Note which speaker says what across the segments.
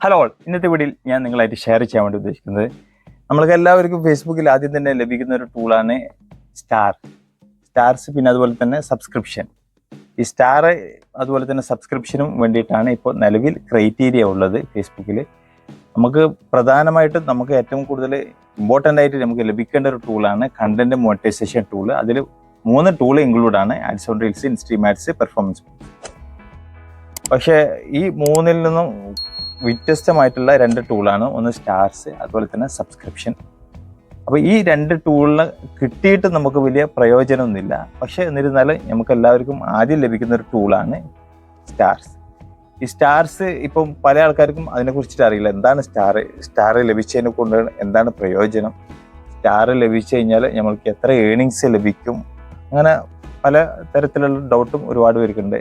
Speaker 1: Hello ഇന്നത്തെ വീഡിയോയിൽ ഞാൻ നിങ്ങളായിട്ട് ഷെയർ ചെയ്യാൻ വേണ്ടി ഉദ്ദേശിക്കുന്നത് നമ്മൾക്ക് എല്ലാവർക്കും ഫേസ്ബുക്കിൽ ആദ്യം തന്നെ ലഭിക്കുന്ന ഒരു ടൂളാണ് സ്റ്റാർ സ്റ്റാർസ് പിന്നെ അതുപോലെ തന്നെ സബ്സ്ക്രിപ്ഷൻ ഈ സ്റ്റാർ അതുപോലെ തന്നെ സബ്സ്ക്രിപ്ഷനും വേണ്ടിയിട്ടാണ് ഇപ്പോൾ നിലവിൽ ക്രൈറ്റീരിയ ഉള്ളത് ഫേസ്ബുക്കിൽ നമുക്ക് പ്രധാനമായിട്ടും നമുക്ക് ഏറ്റവും കൂടുതൽ ഇമ്പോർട്ടന്റ് ആയിട്ട് നമുക്ക് ലഭിക്കേണ്ട ഒരു ടൂളാണ് കണ്ടന്റ് മോണിറ്റൈസേഷൻ ടൂൾ അതിൽ മൂന്ന് ടൂൾ ഇൻക്ലൂഡ് ആണ്. Ads on reels instream ads performance പക്ഷേ ഈ മൂന്നിൽ നിന്നും വ്യത്യസ്തമായിട്ടുള്ള രണ്ട് ടൂളാണ് ഒന്ന് സ്റ്റാർസ് അതുപോലെ തന്നെ സബ്സ്ക്രിപ്ഷൻ അപ്പോൾ ഈ രണ്ട് ടൂളിന് കിട്ടിയിട്ട് നമുക്ക് വലിയ പ്രയോജനമൊന്നുമില്ല. പക്ഷേ എന്നിരുന്നാലും നമുക്ക് എല്ലാവർക്കും ആദ്യം ലഭിക്കുന്ന ഒരു ടൂളാണ് സ്റ്റാർസ് ഈ സ്റ്റാർസ് ഇപ്പം പല ആൾക്കാർക്കും അതിനെക്കുറിച്ചിട്ട് അറിയില്ല. എന്താണ് സ്റ്റാർ സ്റ്റാർ ലഭിച്ചതിനെ കൊണ്ട് എന്താണ് പ്രയോജനം? സ്റ്റാർ ലഭിച്ചു കഴിഞ്ഞാൽ നമ്മൾക്ക് എത്ര ഏണിങ്സ് ലഭിക്കും? അങ്ങനെ പല തരത്തിലുള്ള ഡൗട്ടും ഒരുപാട് പേർക്കുണ്ട്.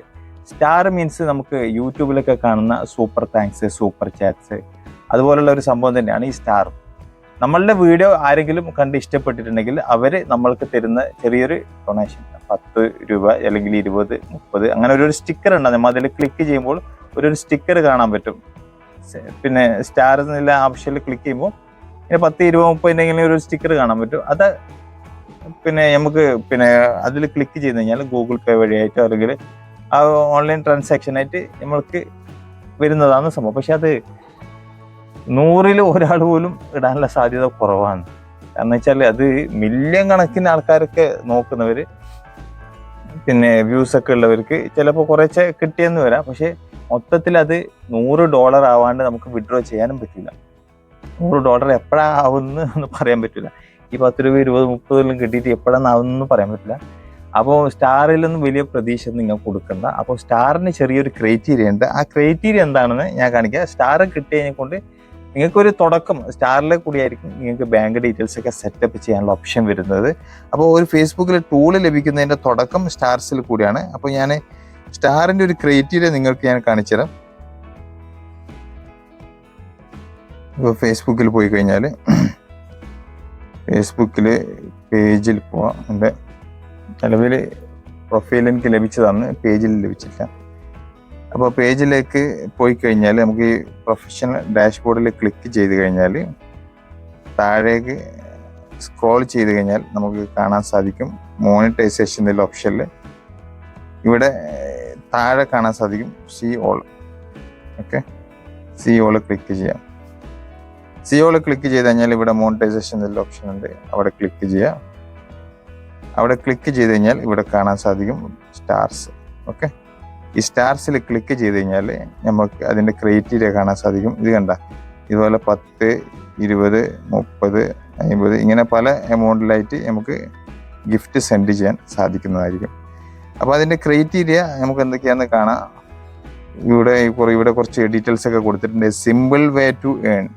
Speaker 1: സ്റ്റാർ മീൻസ് നമുക്ക് യൂട്യൂബിലൊക്കെ കാണുന്ന സൂപ്പർ താങ്ക്സ് സൂപ്പർ ചാറ്റ്സ്. അതുപോലുള്ള ഒരു സംഭവം തന്നെയാണ് ഈ സ്റ്റാർ. നമ്മളുടെ വീഡിയോ ആരെങ്കിലും കണ്ട് ഇഷ്ടപ്പെട്ടിട്ടുണ്ടെങ്കിൽ അവർ നമ്മൾക്ക് തരുന്ന ചെറിയൊരു ഡൊണേഷൻ പത്ത് രൂപ അല്ലെങ്കിൽ ഇരുപത് മുപ്പത് അങ്ങനെ ഒരു സ്റ്റിക്കർ ഉണ്ട്. നമ്മൾ അതിൽ ക്ലിക്ക് ചെയ്യുമ്പോൾ ഒരു സ്റ്റിക്കർ കാണാൻ പറ്റും. പിന്നെ സ്റ്റാർ എന്നുള്ള ആവശ്യത്തിൽ ക്ലിക്ക് ചെയ്യുമ്പോൾ ഇങ്ങനെ പത്ത് ഇരുപത് മുപ്പതിന്റെ ഒരു സ്റ്റിക്കർ കാണാൻ പറ്റും. അത് പിന്നെ നമുക്ക് പിന്നെ അതിൽ ക്ലിക്ക് ചെയ്ത് കഴിഞ്ഞാൽ ഗൂഗിൾ പേ വഴിയായിട്ടോ അല്ലെങ്കിൽ ആ ഓൺലൈൻ ട്രാൻസാക്ഷൻ ആയിട്ട് നമ്മൾക്ക് വരുന്നതാണ് സംഭവം. പക്ഷെ അത് നൂറിൽ ഒരാൾ പോലും ഇടാനുള്ള സാധ്യത കുറവാണ്. കാരണം വെച്ചാൽ അത് മില്യൺ കണക്കിന് ആൾക്കാരൊക്കെ നോക്കുന്നവർ പിന്നെ വ്യൂസ് ഒക്കെ ഉള്ളവർക്ക് ചിലപ്പോൾ കുറച്ച് കിട്ടിയെന്ന് വരാം. പക്ഷെ മൊത്തത്തിൽ അത് നൂറ് ഡോളർ ആവാണ്ട് നമുക്ക് വിഡ്രോ ചെയ്യാനും പറ്റില്ല. നൂറ് ഡോളർ എപ്പോഴാവുന്നു എന്ന് പറയാൻ പറ്റില്ല. ഈ പത്ത് രൂപ ഇരുപത് മുപ്പതെല്ലാം കിട്ടിയിട്ട് എപ്പോഴാണ് ആവുന്നു പറയാൻ പറ്റില്ല. അപ്പോൾ സ്റ്റാറിലൊന്നും വലിയ പ്രതീക്ഷ നിങ്ങൾ കൊടുക്കണ്ട. അപ്പോൾ സ്റ്റാറിന് ചെറിയൊരു ക്രൈറ്റീരിയ ഉണ്ട്. ആ ക്രൈറ്റീരിയ എന്താണെന്ന് ഞാൻ കാണിക്കാം. സ്റ്റാർ കിട്ടിയതിനെ കൊണ്ട് നിങ്ങൾക്കൊരു തുടക്കം സ്റ്റാറിലെ കൂടിയായിരിക്കും നിങ്ങൾക്ക് ബാങ്ക് ഡീറ്റെയിൽസ് ഒക്കെ സെറ്റപ്പ് ചെയ്യാനുള്ള ഓപ്ഷൻ വരുന്നത്. അപ്പോൾ ഒരു ഫേസ്ബുക്കിൽ ടൂൾ ലഭിക്കുന്നതിന്റെ തുടക്കം സ്റ്റാർസിൽ കൂടിയാണ്. അപ്പോൾ ഞാൻ സ്റ്റാറിന്റെ ഒരു ക്രൈറ്റീരിയ നിങ്ങൾക്ക് ഞാൻ കാണിച്ചുതരാം ഇപ്പോൾ ഫേസ്ബുക്കിൽ പോയി കഴിഞ്ഞാൽ ഫേസ്ബുക്കിൽ പേജിൽ പോവാം. എന്റെ നിലവിൽ പ്രൊഫൈൽ എനിക്ക് ലഭിച്ചതാണ്. പേജിൽ ലഭിച്ചില്ല. അപ്പോൾ പേജിലേക്ക് പോയി കഴിഞ്ഞാൽ നമുക്ക് ഈ പ്രൊഫഷണൽ ഡാഷ്ബോർഡിൽ ക്ലിക്ക് ചെയ്ത് കഴിഞ്ഞാൽ താഴേക്ക് സ്ക്രോൾ ചെയ്ത് കഴിഞ്ഞാൽ നമുക്ക് കാണാൻ സാധിക്കും. മോണിറ്റൈസേഷൻ എന്നുള്ള ഓപ്ഷനിൽ ഇവിടെ താഴെ കാണാൻ സാധിക്കും. See all okay see all click ചെയ്യാം. സി ഓൾ ക്ലിക്ക് ചെയ്ത് കഴിഞ്ഞാൽ ഇവിടെ മോണിറ്റൈസേഷൻ എന്നുള്ള ഓപ്ഷൻ ഉണ്ട്. അവിടെ ക്ലിക്ക് ചെയ്യാം. അവിടെ ക്ലിക്ക് ചെയ്ത് കഴിഞ്ഞാൽ ഇവിടെ കാണാൻ സാധിക്കും സ്റ്റാർസ് ഓക്കെ ഈ സ്റ്റാർസിൽ ക്ലിക്ക് ചെയ്ത് കഴിഞ്ഞാൽ നമുക്ക് അതിന്റെ ക്രൈറ്റീരിയ കാണാൻ സാധിക്കും. ഇത് കണ്ട ഇതുപോലെ പത്ത് ഇരുപത് മുപ്പത് അമ്പത് ഇങ്ങനെ പല എമൗണ്ടിലായിട്ട് നമുക്ക് ഗിഫ്റ്റ് സെൻഡ് ചെയ്യാൻ സാധിക്കുന്നതായിരിക്കും. അപ്പോൾ അതിന്റെ ക്രൈറ്റീരിയ നമുക്ക് എന്തൊക്കെയാണെന്ന് കാണാം. ഇവിടെ ഇവിടെ കുറച്ച് ഡീറ്റെയിൽസ് ഒക്കെ കൊടുത്തിട്ടുണ്ട്. സിമ്പിൾ വേ ടു ഏൺ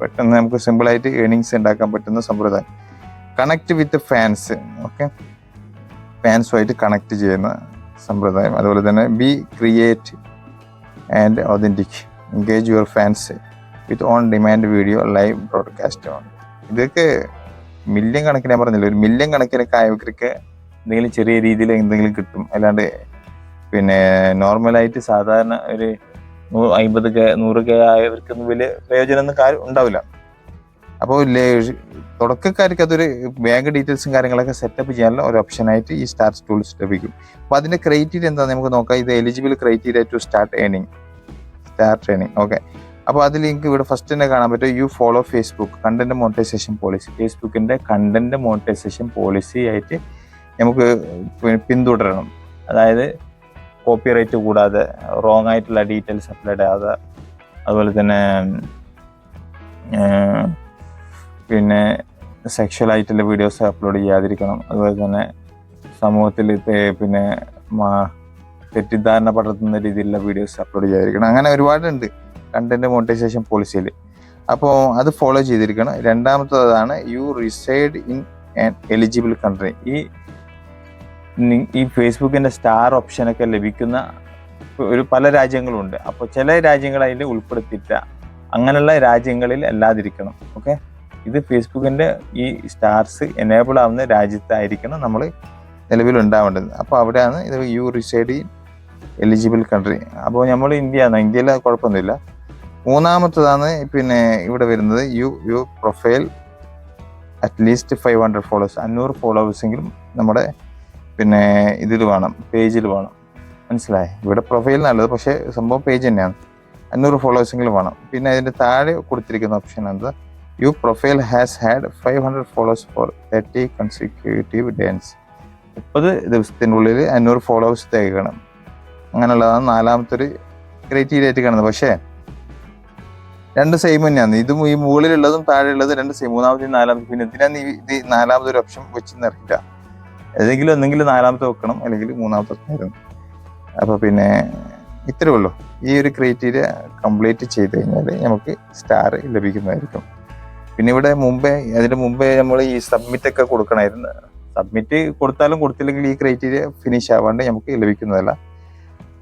Speaker 1: പെട്ടെന്ന് നമുക്ക് സിമ്പിളായിട്ട് ഏണിങ്സ് ഉണ്ടാക്കാൻ പറ്റുന്ന സമ്പ്രദായം. കണക്ട് വിത്ത് ഫാൻസ് ഓക്കെ ഫാൻസുമായിട്ട് കണക്ട് ചെയ്യുന്ന സമ്പ്രദായം. അതുപോലെ തന്നെ be create and authentic engage your fans with on demand video live broadcast on ഇതൊക്കെ മില്യൺ കണക്കിന് ഞാൻ പറഞ്ഞില്ല? ഒരു മില്യൺ കണക്കിന് ആയവർക്കൊക്കെ എന്തെങ്കിലും ചെറിയ രീതിയിൽ എന്തെങ്കിലും കിട്ടും. അല്ലാണ്ട് പിന്നെ നോർമലായിട്ട് സാധാരണ ഒരു അമ്പത് കെ നൂറ് കെ ആയവർക്കൊന്നും വലിയ പ്രയോജനമൊന്നും കാര്യം ഉണ്ടാവില്ല. അപ്പോൾ തുടക്കക്കാർക്ക് അതൊരു ബാങ്ക് ഡീറ്റെയിൽസും കാര്യങ്ങളൊക്കെ സെറ്റപ്പ് ചെയ്യാനുള്ള ഒരു ഓപ്ഷനായിട്ട് ഈ സ്റ്റാർട്ട് ടൂൾസ് ലഭിക്കും. അപ്പോൾ അതിന്റെ ക്രൈറ്റീരിയ എന്താണെന്ന് നമുക്ക് നോക്കാം. ഇത് eligible criteria to start earning start earning okay അപ്പോൾ അതിൽ നിങ്ങൾക്ക് ഇവിടെ ഫസ്റ്റ് തന്നെ കാണാൻ പറ്റും. You follow Facebook content monetisation policy ഫേസ്ബുക്കിന്റെ content monetisation policy ആയിട്ട് നമുക്ക് പിന്തുടരണം. അതായത് കോപ്പിറൈറ്റ് കൂടാതെ റോങ് ആയിട്ടുള്ള ഡീറ്റെയിൽസ് അപ്ലോഡ് ചെയ്യാതെ അതുപോലെ തന്നെ പിന്നെ സെക്ഷൽ ആയിട്ടുള്ള വീഡിയോസ് അപ്ലോഡ് ചെയ്യാതിരിക്കണം. അതുപോലെ തന്നെ സമൂഹത്തിൽ പിന്നെ തെറ്റിദ്ധാരണ പടർത്തുന്ന രീതിയിലുള്ള വീഡിയോസ് അപ്ലോഡ് ചെയ്യാതിരിക്കണം. അങ്ങനെ ഒരുപാടുണ്ട്. കണ്ടന്റ് മോണിറ്റൈസേഷൻ പോളിസിയിൽ അപ്പോൾ അത് ഫോളോ ചെയ്തിരിക്കണം. രണ്ടാമത്തതാണ് you reside in an eligible country ഈ ഈ ഫേസ്ബുക്കിന്റെ സ്റ്റാർ ഓപ്ഷനൊക്കെ ലഭിക്കുന്ന ഒരു പല രാജ്യങ്ങളുണ്ട്. അപ്പോൾ ചില രാജ്യങ്ങൾ അതിൽ ഉൾപ്പെടുത്തിയിട്ട അങ്ങനെയുള്ള രാജ്യങ്ങളിൽ അല്ലാതിരിക്കണം. ഓക്കെ ഇത് ഫേസ്ബുക്കിന്റെ ഈ സ്റ്റാർസ് എനേബിൾ ആവുന്ന രാജ്യത്തായിരിക്കണം നമ്മൾ നിലവിൽ ഉണ്ടാവേണ്ടത് അപ്പോൾ അവിടെയാണ് ഇത് യു റിസൈഡ് എലിജിബിൾ കൺട്രി അപ്പോൾ നമ്മൾ ഇന്ത്യ ആണ് ഇന്ത്യയിൽ കുഴപ്പമൊന്നുമില്ല. മൂന്നാമത്തതാണ് പിന്നെ ഇവിടെ വരുന്നത് you you profile at least five hundred followers അഞ്ഞൂറ് ഫോളോവേഴ്സെങ്കിലും നമ്മുടെ പിന്നെ ഇതിൽ വേണം പേജിൽ വേണം. മനസ്സിലായി? ഇവിടെ പ്രൊഫൈൽ നല്ലത് പക്ഷേ സംഭവം പേജ് തന്നെയാണ്. അഞ്ഞൂറ് ഫോളോവേഴ്സെങ്കിലും വേണം. പിന്നെ അതിന്റെ താഴെ കൊടുത്തിരിക്കുന്ന ഓപ്ഷൻ എന്താ profile has had five hundred followers for thirty consecutive days മുപ്പത് ദിവസത്തിനുള്ളിൽ അഞ്ഞൂറ് ഫോളോവേഴ്സ് തേക്കണം അങ്ങനെയുള്ളതാണ് നാലാമത്തെ ഒരു ക്രൈറ്റീരിയ ആയിട്ട് കാണുന്നത്. പക്ഷേ രണ്ട് സെയിം തന്നെയാണ്. ഇതും ഈ മുകളിലുള്ളതും താഴെയുള്ളതും രണ്ട് സെയിം മൂന്നാമത്തെ നാലാമത്തെ. പിന്നെ എന്തിനാണ് ഈ ഇത് ഒരു ഓപ്ഷൻ വെച്ച് നിറക്കില്ല ഏതെങ്കിലും ഒന്നെങ്കിലും നാലാമത്തെ വെക്കണം. അല്ലെങ്കിൽ മൂന്നാമത്തെ വെക്കണം. അപ്പോൾ പിന്നെ ഇത്രേ ഉള്ളൂ. ഈ ഒരു ക്രൈറ്റീരിയ കംപ്ലീറ്റ് ചെയ്ത് കഴിഞ്ഞാൽ നമുക്ക് സ്റ്റാർ ലഭിക്കുന്നതായിരിക്കും. പിന്നെ ഇവിടെ മുമ്പേ അതിന് മുമ്പേ നമ്മൾ ഈ സബ്മിറ്റ് ഒക്കെ കൊടുക്കണമായിരുന്നു സബ്മിറ്റ് കൊടുത്താലും കൊടുത്തില്ലെങ്കിൽ ഈ ക്രൈറ്റീരിയ ഫിനിഷ് ആവാണ്ട് നമുക്ക് ലഭിക്കുന്നതല്ല.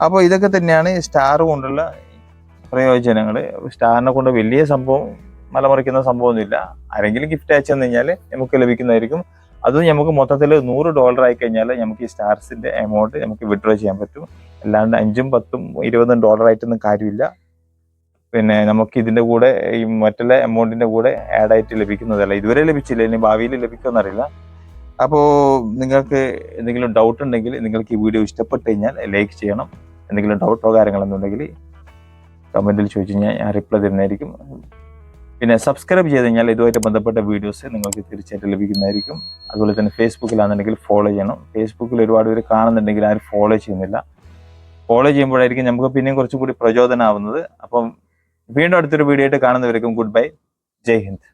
Speaker 1: അപ്പോൾ ഇതൊക്കെ തന്നെയാണ് സ്റ്റാർ കൊണ്ടുള്ള പ്രയോജനങ്ങൾ സ്റ്റാറിനെ കൊണ്ട് വലിയ സംഭവം മലമറിക്കുന്ന സംഭവമൊന്നുമില്ല. ആരെങ്കിലും ഗിഫ്റ്റ് അയച്ചു തന്നു കഴിഞ്ഞാൽ നമുക്ക് ലഭിക്കുന്നതായിരിക്കും. അത് നമുക്ക് മൊത്തത്തിൽ നൂറ് ഡോളർ ആയി കഴിഞ്ഞാൽ നമുക്ക് ഈ സ്റ്റാർസിന്റെ എമൗണ്ട് നമുക്ക് വിഡ്രോ ചെയ്യാൻ പറ്റും. അല്ലാണ്ട് അഞ്ചും പത്തും ഇരുപതും ഡോളർ ആയിട്ടൊന്നും കാര്യമില്ല. പിന്നെ നമുക്ക് ഇതിന്റെ കൂടെ ഈ മറ്റുള്ള എമൗണ്ടിന്റെ കൂടെ ആഡ് ആയിട്ട് ലഭിക്കുന്നതല്ല. ഇതുവരെ ലഭിച്ചില്ല. ഇനി ഭാവിയിൽ ലഭിക്കുമെന്നറിയില്ല. അപ്പോൾ നിങ്ങൾക്ക് എന്തെങ്കിലും ഡൗട്ട് ഉണ്ടെങ്കിൽ നിങ്ങൾക്ക് ഈ വീഡിയോ ഇഷ്ടപ്പെട്ട് കഴിഞ്ഞാൽ ലൈക്ക് ചെയ്യണം. എന്തെങ്കിലും ഡൗട്ടോ കാര്യങ്ങളൊന്നുണ്ടെങ്കിൽ കമന്റിൽ ചോദിച്ചു കഴിഞ്ഞാൽ ഞാൻ റിപ്ലൈ തരുന്നതായിരിക്കും. പിന്നെ സബ്സ്ക്രൈബ് ചെയ്ത് കഴിഞ്ഞാൽ ഇതുമായിട്ട് ബന്ധപ്പെട്ട വീഡിയോസ് നിങ്ങൾക്ക് തീർച്ചയായിട്ടും ലഭിക്കുന്നതായിരിക്കും. അതുപോലെ തന്നെ ഫേസ്ബുക്കിലാണെന്നുണ്ടെങ്കിൽ ഫോളോ ചെയ്യണം. ഫേസ്ബുക്കിൽ ഒരുപാട് പേര് കാണുന്നുണ്ടെങ്കിൽ ആരും ഫോളോ ചെയ്യുന്നില്ല. ഫോളോ ചെയ്യുമ്പോഴായിരിക്കും നമുക്ക് പിന്നെയും കുറച്ചും കൂടി പ്രചോദനമാവുന്നത്. അപ്പം വീണ്ടും അടുത്തൊരു വീഡിയോ ആയിട്ട് കാണുന്നവർക്കും ഗുഡ് ബൈ ജയ് ഹിന്ദ്.